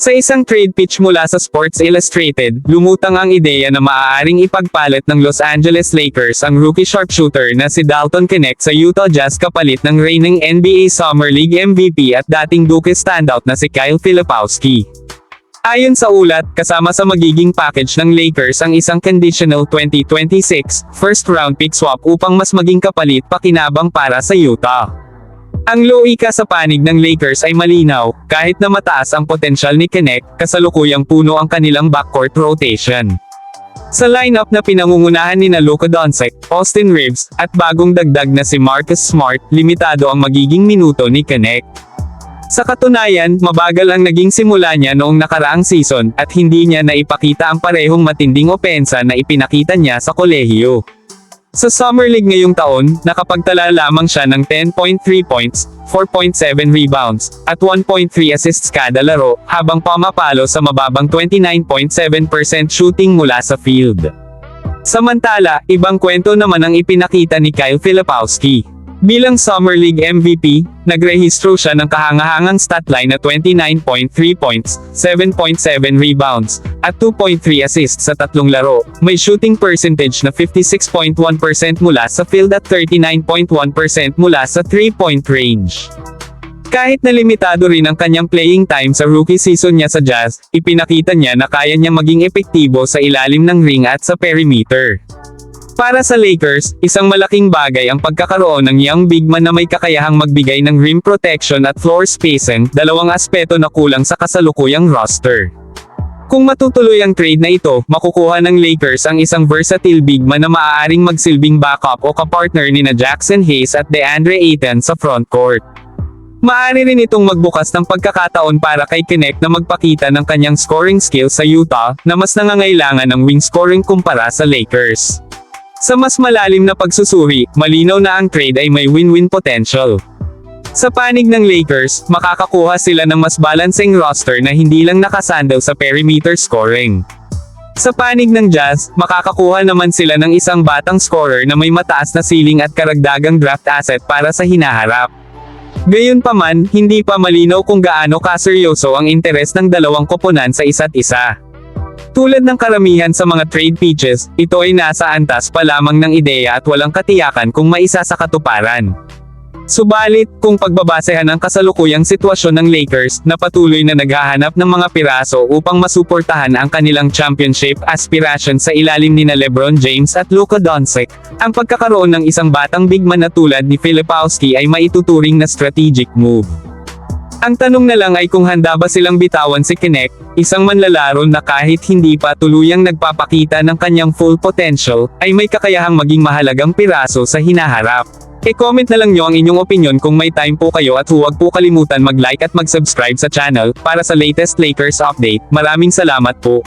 Sa isang trade pitch mula sa Sports Illustrated, lumutang ang ideya na maaaring ipagpalit ng Los Angeles Lakers ang rookie sharpshooter na si Dalton Knecht sa Utah Jazz kapalit ng reigning NBA Summer League MVP at dating Duke standout na si Kyle Filipowski. Ayon sa ulat, kasama sa magiging package ng Lakers ang isang conditional 2026 first round pick swap upang mas maging kapalit pakinabang para sa Utah. Ang loika sa panig ng Lakers ay malinaw, kahit na mataas ang potensyal ni Knecht, kasalukuyang puno ang kanilang backcourt rotation. Sa lineup na pinangungunahan ni Luka Doncic, Austin Reeves, at bagong dagdag na si Marcus Smart, limitado ang magiging minuto ni Knecht. Sa katunayan, mabagal ang naging simula niya noong nakaraang season, at hindi niya naipakita ang parehong matinding opensa na ipinakita niya sa kolehiyo. Sa Summer League ngayong taon, nakapagtala lamang siya ng 10.3 points, 4.7 rebounds, at 1.3 assists kada laro, habang pamapalo sa mababang 29.7% shooting mula sa field. Samantala, ibang kwento naman ang ipinakita ni Kyle Filipowski. Bilang Summer League MVP, nagrehistro siya ng kahangahangang statline na 29.3 points, 7.7 rebounds, at 2.3 assists sa tatlong laro. May shooting percentage na 56.1% mula sa field at 39.1% mula sa 3-point range. Kahit na limitado rin ang kanyang playing time sa rookie season niya sa Jazz, ipinakita niya na kaya niyang maging epektibo sa ilalim ng ring at sa perimeter. Para sa Lakers, isang malaking bagay ang pagkakaroon ng young big man na may kakayahang magbigay ng rim protection at floor spacing, dalawang aspeto na kulang sa kasalukuyang roster. Kung matutuloy ang trade na ito, makukuha ng Lakers ang isang versatile big man na maaaring magsilbing backup o kapartner ni na Jackson Hayes at DeAndre Ayton sa frontcourt. Maaari rin itong magbukas ng pagkakataon para kay Kinect na magpakita ng kanyang scoring skills sa Utah, na mas nangangailangan ng wing scoring kumpara sa Lakers. Sa mas malalim na pagsusuri, malinaw na ang trade ay may win-win potential. Sa panig ng Lakers, makakakuha sila ng mas balancing roster na hindi lang nakasandaw sa perimeter scoring. Sa panig ng Jazz, makakakuha naman sila ng isang batang scorer na may mataas na ceiling at karagdagang draft asset para sa hinaharap. Gayunpaman, hindi pa malinaw kung gaano kaseryoso ang interes ng dalawang koponan sa isa't isa. Tulad ng karamihan sa mga trade pitches, ito ay nasa antas pa lamang ng ideya at walang katiyakan kung maisa sa katuparan. Subalit, kung pagbabasehan ang kasalukuyang sitwasyon ng Lakers, na patuloy na naghahanap ng mga piraso upang masuportahan ang kanilang championship aspiration sa ilalim ni na Lebron James at Luka Doncic, ang pagkakaroon ng isang batang big man na tulad ni Filipowski ay maituturing na strategic move. Ang tanong na lang ay kung handa ba silang bitawan si Kinect, isang manlalaro na kahit hindi pa tuluyang nagpapakita ng kanyang full potential, ay may kakayahang maging mahalagang piraso sa hinaharap. E-comment na lang nyo ang inyong opinion kung may time po kayo at huwag po kalimutan mag-like at mag-subscribe sa channel, para sa latest Lakers update. Maraming salamat po.